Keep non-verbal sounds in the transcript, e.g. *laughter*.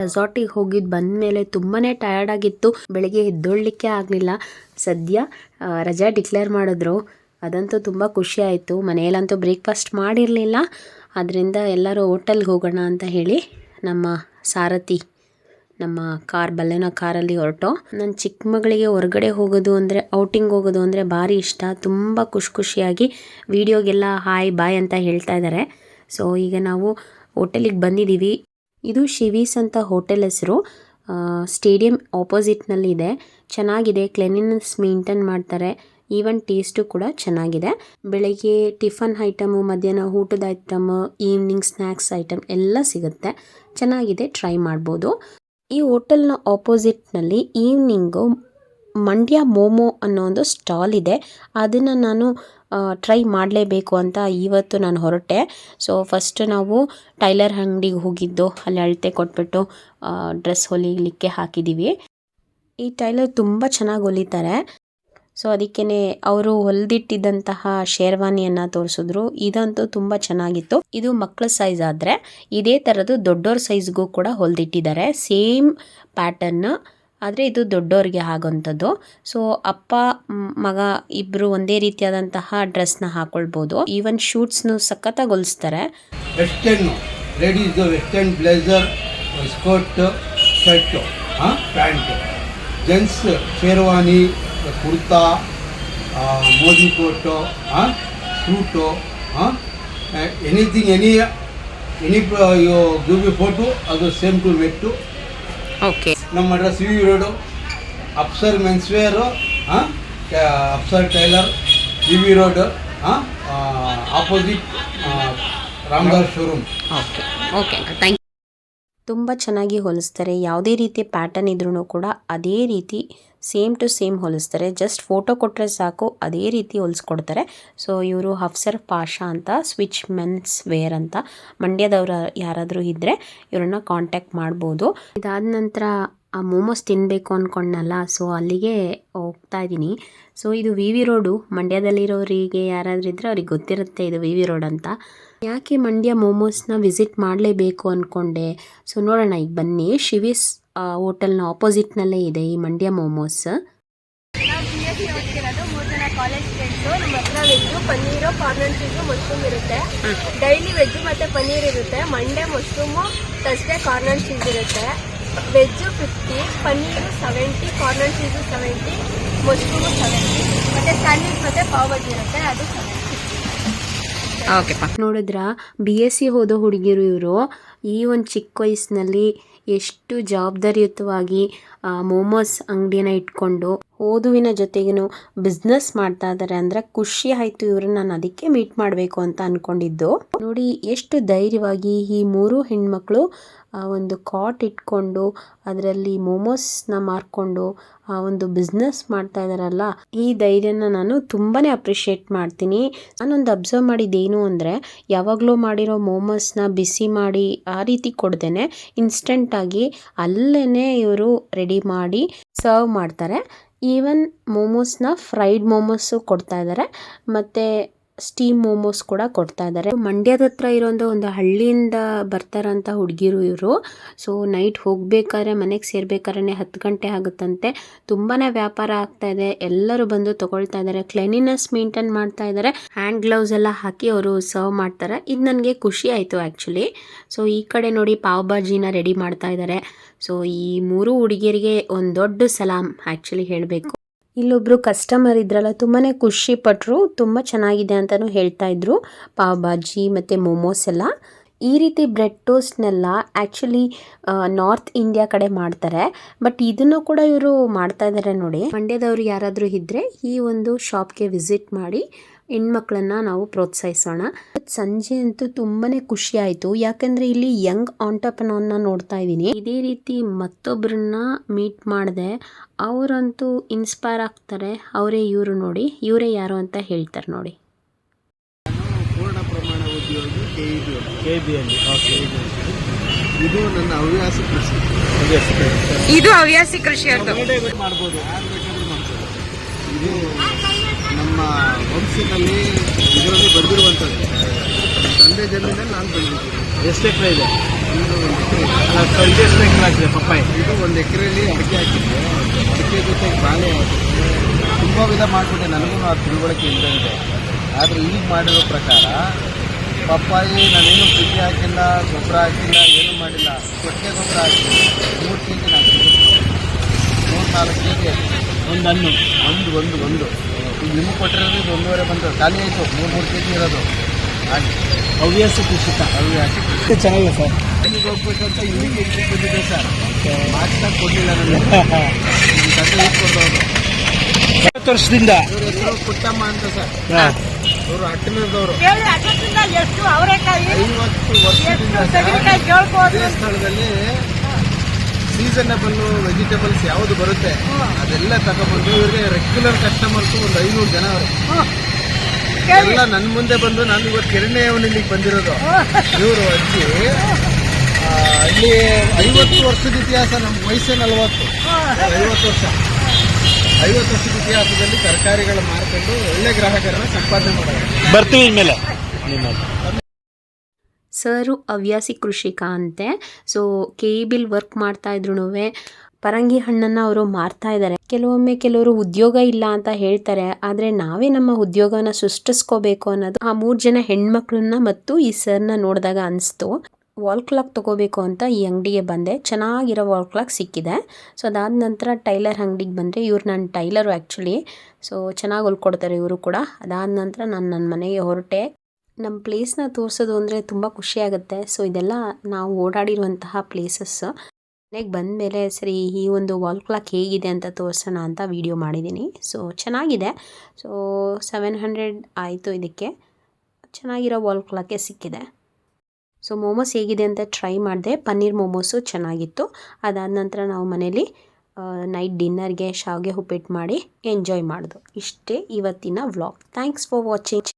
ರೆಸಾರ್ಟಿಗೆ ಹೋಗಿದ್ದು ಬಂದ ಮೇಲೆ ತುಂಬಾ ಟಯರ್ಡ್ ಆಗಿತ್ತು. ಬೆಳಿಗ್ಗೆ ಎದ್ದೊಳ್ಲಿಕ್ಕೆ ಆಗಲಿಲ್ಲ. ಸದ್ಯ ರಜಾ ಡಿಕ್ಲೇರ್ ಮಾಡಿದ್ರು. ಅದಂತೂ ತುಂಬ ಖುಷಿ ಆಯಿತು. ಮನೆಯಲ್ಲಂತೂ ಬ್ರೇಕ್ಫಾಸ್ಟ್ ಮಾಡಿರಲಿಲ್ಲ. ಅದರಿಂದ ಎಲ್ಲರೂ ಹೋಟೆಲ್ಗೆ ಹೋಗೋಣ ಅಂತ ಹೇಳಿ ನಮ್ಮ ಸಾರಥಿ, ನಮ್ಮ ಕಾರ್, ಬಲ್ಲೆನೋ ಕಾರಲ್ಲಿ ಹೊರಟು. ನನ್ನ ಚಿಕ್ಕ ಮಗಳಿಗೆ ಹೊರಗಡೆ ಹೋಗೋದು ಅಂದರೆ ಔಟಿಂಗ್ ಹೋಗೋದು ಅಂದರೆ ಭಾರಿ ಇಷ್ಟ. ತುಂಬ ಖುಷಿ ಖುಷಿಯಾಗಿ ವೀಡಿಯೋಗೆಲ್ಲ ಹಾಯ್ ಬಾಯ್ ಅಂತ ಹೇಳ್ತಾ ಇದ್ದಾರೆ ಸೊ ಈಗ ನಾವು ಹೋಟೆಲಿಗೆ ಬಂದಿದ್ದೀವಿ ಇದು ಶಿವೀಸ್ ಅಂತ ಹೋಟೆಲ್ ಹೆಸರು. ಸ್ಟೇಡಿಯಂ ಆಪೋಸಿಟ್ನಲ್ಲಿದೆ. ಚೆನ್ನಾಗಿದೆ. ಕ್ಲೆನಿನೆಸ್ ಮೇಂಟೈನ್ ಮಾಡ್ತಾರೆ. ಈವನ್ ಟೇಸ್ಟು ಕೂಡ ಚೆನ್ನಾಗಿದೆ. ಬೆಳಗ್ಗೆ ಟಿಫನ್ ಐಟಮು, ಮಧ್ಯಾಹ್ನ ಊಟದ ಐಟಮ್, ಈವ್ನಿಂಗ್ ಸ್ನ್ಯಾಕ್ಸ್ ಐಟಮ್ ಎಲ್ಲ ಸಿಗುತ್ತೆ. ಚೆನ್ನಾಗಿದೆ. ಟ್ರೈ ಮಾಡ್ಬೋದು. ಈ ಹೋಟೆಲ್ನ ಆಪೋಸಿಟ್ನಲ್ಲಿ ಈವ್ನಿಂಗು ಮಂಡ್ಯ ಮೋಮೋ ಅನ್ನೋ ಒಂದು ಸ್ಟಾಲ್ ಇದೆ. ಅದನ್ನು ನಾನು ಟ್ರೈ ಮಾಡಲೇಬೇಕು ಅಂತ ಇವತ್ತು ನಾನು ಹೊರಟೆ. ಸೊ ಫಸ್ಟ್ ನಾವು ಟೈಲರ್ ಅಂಗಡಿಗೆ ಹೋಗಿದ್ದು. ಅಲ್ಲಿ ಅಳತೆ ಕೊಟ್ಬಿಟ್ಟು ಡ್ರೆಸ್ ಹೊಲಿಲಿಕ್ಕೆ ಹಾಕಿದ್ದೀವಿ ಈ ಟೈಲರ್ ತುಂಬ ಚೆನ್ನಾಗಿ ಹೊಲಿತಾರೆ. ಸೊ ಅದಕ್ಕೇ ಅವರು ಹೊಲಿದಿಟ್ಟಿದ್ದಂತಹ ಶೇರ್ವಾನಿಯನ್ನು ತೋರಿಸಿದ್ರು. ಇದಂತೂ ತುಂಬ ಚೆನ್ನಾಗಿತ್ತು. ಇದು ಮಕ್ಕಳ ಸೈಜ್ ಆದರೆ, ಇದೇ ಥರದ್ದು ದೊಡ್ಡೋರ ಸೈಜ್ಗೂ ಕೂಡ ಹೊಲ್ದಿಟ್ಟಿದ್ದಾರೆ. ಸೇಮ್ ಪ್ಯಾಟರ್ನ್ ಆದರೆ ಇದು ದೊಡ್ಡೋರಿಗೆ ಆಗೋಂಥದ್ದು. ಸೊ ಅಪ್ಪ ಮಗ ಇಬ್ಬರು ಒಂದೇ ರೀತಿಯಾದಂತಹ ಡ್ರೆಸ್ನ ಹಾಕೊಳ್ಬೋದು. ಈವನ್ ಶೂಟ್ಸ್ನು ಸಖತ್ತಾಗಿ ಹೊಲಿಸ್ತಾರೆ western ladies western blazer skirt shirt ಹಾಂ pant gents sherwani kurta Modi coat ಹಾ ಸೂಟು ಹಾಂ anything any any you give you photo ಅದು ಸೇಮ್ ಟು ಮೆಟ್ಟು ಓಕೆ ನಮ್ಮ address U road Apsar menswear ಹಾಂ Apsar tailor U V road ಹಾಂ opposite Ramdas showroom. Okay okay thank ತುಂಬ ಚೆನ್ನಾಗಿ ಹೊಲಿಸ್ತಾರೆ. ಯಾವುದೇ ರೀತಿ ಪ್ಯಾಟರ್ನ್ ಇದ್ರೂ ಕೂಡ ಅದೇ ರೀತಿ ಸೇಮ್ ಟು ಸೇಮ್ ಹೊಲಿಸ್ತಾರೆ. ಜಸ್ಟ್ ಫೋಟೋ ಕೊಟ್ಟರೆ ಸಾಕು ಅದೇ ರೀತಿ ಹೊಲಿಸ್ಕೊಡ್ತಾರೆ. ಸೊ ಇವರು ಹಫ್ಸರ್ ಪಾಷಾ ಅಂತ ಸ್ವಿಚ್ ಮೆನ್ಸ್ ವೇರ್ ಅಂತ. ಮಂಡ್ಯದವ್ರು ಯಾರಾದರೂ ಇದ್ದರೆ ಇವ್ರನ್ನ ಕಾಂಟ್ಯಾಕ್ಟ್ ಮಾಡ್ಬೋದು. ಇದಾದ ನಂತರ ಆ ಮೋಮೋಸ್ ತಿನ್ನಬೇಕು ಅಂದ್ಕೊಂಡ್ನಲ್ಲ ಸೊ ಅಲ್ಲಿಗೆ ಹೋಗ್ತಾ ಇದ್ದೀನಿ. ಸೊ ಇದು ವಿ ವಿ ರೋಡು ಮಂಡ್ಯದಲ್ಲಿರೋರಿಗೆ ಯಾರಾದರೂ ಇದ್ದರೆ ಅವ್ರಿಗೆ ಗೊತ್ತಿರುತ್ತೆ ಇದು ವಿ ವಿ ರೋಡ್ ಅಂತ. ಯಾಕೆ ಮಂಡ್ಯ ಮೋಮೋಸ್ನ ವಿಸಿಟ್ ಮಾಡಲೇಬೇಕು ಅಂದ್ಕೊಂಡೆ ಸೊ ನೋಡೋಣ ಈಗ ಬನ್ನಿ. ಶಿವಿಸ್ ಹೋಟೆಲ್ನ ಆಪೋಸಿಟ್ನಲ್ಲೇ ಇದೆ ಈ ಮಂಡ್ಯ ಮೋಮೋಸ್ ಕಾಲೇಜ್ ಫ್ರೆಂಡ್ಸು ನಮ್ಮ ಹತ್ರ veg paneer corner cheese mushroom ಇರುತ್ತೆ. ಡೈಲಿ ವೆಜ್ ಮತ್ತು ಪನ್ನೀರ್ ಇರುತ್ತೆ. Monday mushroom Thursday corner cheese ಇರುತ್ತೆ. Veg fifty paneer seventy corner cheese seventy mushroom seventy ಮತ್ತು ಸ್ಯಾಂಡ್ವಿಚ್ ಮತ್ತು ಭಾಜಿ ಇರುತ್ತೆ, ಅದು ಸೆವೆಂಟಿ ನೋಡಿದ್ರ ಬಿ ಎಸ್ ಸಿ ಹೋದ ಹುಡುಗಿರು ಇವರು, ಈ ಒಂದು ಚಿಕ್ಕ ವಯಸ್ಸಿನಲ್ಲಿ ಎಷ್ಟು ಜವಾಬ್ದಾರಿಯುತವಾಗಿ ಮೋಮೋಸ್ ಅಂಗಡಿನ ಇಟ್ಕೊಂಡು ಓದುವಿನ ಜೊತೆಗೇನು ಬಿಸ್ನೆಸ್ ಮಾಡ್ತಾ ಇದ್ದಾರೆ ಅಂದರೆ ಖುಷಿ ಆಯಿತು ಇವ್ರನ್ನ ನಾನು ಅದಕ್ಕೆ ಮೀಟ್ ಮಾಡಬೇಕು ಅಂತ ಅಂದ್ಕೊಂಡಿದ್ದು ನೋಡಿ, ಎಷ್ಟು ಧೈರ್ಯವಾಗಿ ಈ ಮೂರು ಹೆಣ್ಮಕ್ಳು ಆ ಒಂದು ಕಾಟ್ ಇಟ್ಕೊಂಡು, ಅದರಲ್ಲಿ ಮೋಮೋಸ್ನ ಮಾರ್ಕೊಂಡು, ಆ ಒಂದು ಬಿಸ್ನೆಸ್ ಮಾಡ್ತಾ ಇದ್ದಾರಲ್ಲ ಈ ಧೈರ್ಯನ ನಾನು ತುಂಬಾ ಅಪ್ರಿಷಿಯೇಟ್ ಮಾಡ್ತೀನಿ. ನಾನೊಂದು ಅಬ್ಸರ್ವ್ ಮಾಡಿದ್ದೇನು ಅಂದರೆ, ಯಾವಾಗಲೂ ಮಾಡಿರೋ ಮೋಮೋಸ್ನ ಬಿಸಿ ಮಾಡಿ ಆ ರೀತಿ ಕೊಡ್ದೇನೆ ಇನ್ಸ್ಟೆಂಟಾಗಿ ಅಲ್ಲೇ ಇವರು ರೆಡಿ ಮಾಡಿ ಸರ್ವ್ ಮಾಡ್ತಾರೆ. ಈವನ್ ಮೋಮೋಸ್ನ ಫ್ರೈಡ್ ಮೋಮೋಸು ಕೊಡ್ತಾ ಇದ್ದಾರೆ ಮತ್ತು ಸ್ಟೀಮ್ ಮೋಮೋಸ್ ಕೂಡ ಕೊಡ್ತಾ ಇದ್ದಾರೆ ಮಂಡ್ಯದ ಹತ್ರ ಇರೋಂಥ ಒಂದು ಹಳ್ಳಿಯಿಂದ ಬರ್ತಾರಂತ ಹುಡುಗಿರು ಇವರು. ಸೊ ನೈಟ್ ಹೋಗ್ಬೇಕಾದ್ರೆ, ಮನೆಗೆ ಸೇರ್ಬೇಕಾದ್ರೆ ಹತ್ತು ಗಂಟೆ ಆಗುತ್ತಂತೆ. ತುಂಬಾ ವ್ಯಾಪಾರ ಆಗ್ತಾ ಇದೆ. ಎಲ್ಲರೂ ಬಂದು ತಗೊಳ್ತಾ ಇದ್ದಾರೆ ಕ್ಲೀನಿನೆಸ್ ಮೇಂಟೈನ್ ಮಾಡ್ತಾ ಇದ್ದಾರೆ ಹ್ಯಾಂಡ್ ಗ್ಲೌಸ್ ಎಲ್ಲ ಹಾಕಿ ಅವರು ಸರ್ವ್ ಮಾಡ್ತಾರೆ. ಇದು ನನಗೆ ಖುಷಿ ಆಯಿತು ಆ್ಯಕ್ಚುಲಿ ಸೊ ಈ ಕಡೆ ನೋಡಿ ಪಾವ್ ಭಾಜಿನ ರೆಡಿ ಮಾಡ್ತಾ ಇದ್ದಾರೆ ಸೊ ಈ ಮೂರು ಹುಡುಗಿಯರಿಗೆ ಒಂದು ದೊಡ್ಡ ಸಲಾಮ್ ಆ್ಯಕ್ಚುಲಿ ಹೇಳಬೇಕು. ಇಲ್ಲೊಬ್ರು ಕಸ್ಟಮರ್ ಇದ್ರಲ್ಲ ತುಂಬಾ ಖುಷಿ ಪಟ್ಟರು ತುಂಬ ಚೆನ್ನಾಗಿದೆ ಅಂತಲೂ ಹೇಳ್ತಾ ಇದ್ರು. ಪಾವ್ ಬಾಜಿ ಮತ್ತು ಮೋಮೋಸ್ ಎಲ್ಲ. ಈ ರೀತಿ ಬ್ರೆಡ್ ಟೋಸ್ಟ್ನೆಲ್ಲ ಆ್ಯಕ್ಚುಲಿ ನಾರ್ತ್ ಇಂಡಿಯಾ ಕಡೆ ಮಾಡ್ತಾರೆ. ಬಟ್ ಇದನ್ನು ಕೂಡ ಇವರು ಮಾಡ್ತಾ ಇದ್ದಾರೆ ನೋಡಿ. ಮಂಡ್ಯದವರು ಯಾರಾದರೂ ಇದ್ದರೆ ಈ ಒಂದು ಶಾಪ್ಗೆ ವಿಸಿಟ್ ಮಾಡಿ ಹೆಣ್ಮಕ್ಳನ್ನ ನಾವು ಪ್ರೋತ್ಸಾಹಿಸೋಣ. ಸಂಜೆ ಅಂತೂ ತುಂಬಾನೇ ಖುಷಿ ಆಯಿತು. ಯಾಕಂದರೆ ಇಲ್ಲಿ ಯಂಗ್ ಆಂಟರ್ಪ್ರನರ್ನ ನೋಡ್ತಾ ಇದ್ದೀನಿ. ಇದೇ ರೀತಿ ಮತ್ತೊಬ್ಬರನ್ನ ಮೀಟ್ ಮಾಡಿದೆ ಅವರಂತೂ ಇನ್ಸ್ಪೈರ್ ಆಗ್ತಾರೆ. ಅವರೇ ಇವರು ನೋಡಿ ಇವರೇ ಯಾರು ಅಂತ ಹೇಳ್ತಾರೆ ನೋಡಿ. ಇದು ನನ್ನ ಹವ್ಯಾಸಿ ಕೃಷಿ. ಇದು ಹವ್ಯಾಸಿ ಕೃಷಿ ಮಾಡ್ಬೋದು. ಇದು ನಮ್ಮ ವಂಶದಲ್ಲಿ ಇದರಲ್ಲಿ ಬಂದಿರುವಂಥದ್ದು ತಂದೆ ಜನ್ಮದಲ್ಲಿ ಜಮೀನಲ್ಲಿ ನಾನು ಬೆಳೆದಿದ್ದೀನಿ. ಎಷ್ಟು ಎಕರೆ ಇದೆ? ಇದು ಒಂದು ಎಕರೆ. ಅಲ್ಲ, ಇದು ಎಷ್ಟು ಎಕರೆ ಆಗಿದೆ ಪಪ್ಪಾಯಿ? ಇದು ಒಂದು ಎಕರೆಯಲ್ಲಿ ಅಡಿಕೆ ಹಾಕಿದ್ದೆ. ಅಡಿಕೆ ಜೊತೆಗೆ ಬಾಳೆ ಹಾಕಿದ್ದೆ. ತುಂಬ ವಿಧ ಮಾಡಿಬಿಟ್ಟೆ. ನನಗೂ ಆ ತಿಳುವಳಿಕೆ ಇಲ್ಲದಂತೆ ಆದರೆ ಈಗ ಮಾಡಿರೋ ಪ್ರಕಾರ ಪಪ್ಪಾಯಿ ನಾನೇನು ಪ್ರೀತಿ ಹಾಕಿಲ್ಲ ಗೊಬ್ಬರ ಹಾಕಿಲ್ಲ ಏನೂ ಮಾಡಿಲ್ಲ. ಕೊಟ್ಟೆ ಗೊಬ್ಬರ ಹಾಕಿಲ್ಲ. ಮೂರು ಕೆ ಜಿ ಹಾಕಿದ್ದೆ ಮೂರು ನಾಲ್ಕು ಕೆ ಜಿ ಒಂದು ಹಣ್ಣು. ಒಂದು ಒಂದು ಒಂದು. ಈಗ ನಿಮಗೆ ಕೊಟ್ಟಿರೋದು ಇದು ಒಂದೂವರೆ ಬಂದು ಖಾಲಿ ಆಯಿತು ಮೂರು ಮೂರು ಕೆ ಜಿ ಇರೋದು. ಹಾಗೆ. ಹವ್ಯಾಸ ಕೃಷಿಕ ಹವ್ಯಾಸ ಚೆನ್ನಾಗಿದೆ ಸರ್. ಇಲ್ಲಿಗೆ ಹೋಗ್ಬೇಕಂತ ಇಲ್ಲಿಗೆ ಇಲ್ಲಿ ಸರ್. ಮಾರ್ಕ್ಸ್ನಾಗ ಕೊಡಲಿಲ್ಲ ನನಗೆ. *laughs* ನಮ್ಮ ತಂದೆ ಇಟ್ಕೊಂಡವರು ಐವತ್ತು ವರ್ಷದಿಂದ. ಇವ್ರ ಹೆಸರು ಪುಟ್ಟಮ್ಮ ಅಂತ ಸರ್. ಅವರು ಇವರು ಹಟ್ಟಿನದವರು ಎಷ್ಟು ಅವರೆಕಾಯಿ? ಐವತ್ತು ವರ್ಷದಿಂದ ಸರ್. ಸೀಸನಬಲ್ ವೆಜಿಟೇಬಲ್ಸ್ ಯಾವುದು ಬರುತ್ತೆ ಅದೆಲ್ಲ ತಗೊಂಡ್ಬಂದು ಇವ್ರಿಗೆ ರೆಗ್ಯುಲರ್ ಕಸ್ಟಮರ್ಸ್ ಒಂದು ಐನೂರು ಜನ ಅವರು. ಎಲ್ಲ ನನ್ನ ಮುಂದೆ ಬಂದು ನಾನು ಇವತ್ತು ಎರಡನೇ ಇಲ್ಲಿಗೆ ಬಂದಿರೋದು. ಇವರು ಅಜ್ಜಿ ಇಲ್ಲಿ ಐವತ್ತು ವರ್ಷದ ಇತಿಹಾಸ ನಮ್ಮ ವಯಸ್ಸೇ ನಲವತ್ತು. ಐವತ್ತು ವರ್ಷ. ಐವತ್ತು ವರ್ಷದ ಇತಿಹಾಸದಲ್ಲಿ ತರಕಾರಿಗಳ ಮಾರ್ಕೊಂಡು ಒಳ್ಳೆ ಗ್ರಾಹಕರನ್ನ ಸಂಪಾದನೆ ಮಾಡೋದು. ಬರ್ತೀವಿ ಇನ್ಮೇಲೆ. ನಿಮ್ಮ ಸರು ಹವ್ಯಾಸಿ ಕೃಷಿಕ ಅಂತೆ. ಸೊ ಕೆ ವರ್ಕ್ ಮಾಡ್ತಾ ಇದ್ರು ಪರಂಗಿ ಹಣ್ಣನ್ನು ಅವರು ಮಾರ್ತಾ ಇದ್ದಾರೆ ಕೆಲವೊಮ್ಮೆ ಕೆಲವರು ಉದ್ಯೋಗ ಇಲ್ಲ ಅಂತ ಹೇಳ್ತಾರೆ. ಆದರೆ ನಾವೇ ನಮ್ಮ ಉದ್ಯೋಗನ ಸೃಷ್ಟಿಸ್ಕೋಬೇಕು ಅನ್ನೋದು ಆ ಮೂರು ಜನ ಹೆಣ್ಮಕ್ಳನ್ನ ಮತ್ತು ಈ ಸರ್ನ ನೋಡಿದಾಗ ಅನಿಸ್ತು. ವಾಲ್ ಕ್ಲಾಕ್ ತೊಗೋಬೇಕು ಅಂತ ಈ ಅಂಗಡಿಗೆ ಬಂದೆ. ಚೆನ್ನಾಗಿರೋ ವಾಲ್ ಕ್ಲಾಕ್ ಸಿಕ್ಕಿದೆ. ಸೊ ಅದಾದ ನಂತರ ಟೈಲರ್ ಅಂಗಡಿಗೆ ಬಂದರೆ ಇವ್ರು ನನ್ನ ಟೈಲರು ಆ್ಯಕ್ಚುಲಿ ಸೊ ಚೆನ್ನಾಗಿ ಹೊಲ್ಕೊಡ್ತಾರೆ ಇವರು ಕೂಡ. ಅದಾದ ನಂತರ ನಾನು ನನ್ನ ಮನೆಗೆ ಹೊರಟೆ. ನಮ್ಮ ಪ್ಲೇಸ್ನ ತೋರಿಸೋದು ಅಂದರೆ ತುಂಬ ಖುಷಿಯಾಗುತ್ತೆ ಸೊ ಇದೆಲ್ಲ ನಾವು ಓಡಾಡಿರುವಂತಹ ಪ್ಲೇಸಸ್ ಮನೆಗೆ ಬಂದ ಮೇಲೆ ಸರಿ, ಈ ಒಂದು ವಾಲ್ ಕ್ಲಾಕ್ ಹೇಗಿದೆ ಅಂತ ತೋರಿಸೋಣ ಅಂತ ವಿಡಿಯೋ ಮಾಡಿದ್ದೀನಿ ಸೊ ಚೆನ್ನಾಗಿದೆ. ಸೊ ಸೆವೆನ್ ಹಂಡ್ರೆಡ್ ಆಯಿತು ಇದಕ್ಕೆ. ಚೆನ್ನಾಗಿರೋ ವಾಲ್ ಕ್ಲಾಕೆ ಸಿಕ್ಕಿದೆ. ಸೊ ಮೋಮೋಸ್ ಹೇಗಿದೆ ಅಂತ ಟ್ರೈ ಮಾಡಿದೆ. ಪನ್ನೀರ್ ಮೋಮೋಸು ಚೆನ್ನಾಗಿತ್ತು. ಅದಾದ ನಂತರ ನಾವು ಮನೇಲಿ ನೈಟ್ ಡಿನ್ನರ್ಗೆ ಶಾವಿಗೆ ಉಪ್ಪಿಟ್ಟು ಮಾಡಿ ಎಂಜಾಯ್ ಮಾಡೋದು. ಇಷ್ಟೇ ಇವತ್ತಿನ ವ್ಲಾಗ್ ಥ್ಯಾಂಕ್ಸ್ ಫಾರ್ ವಾಚಿಂಗ್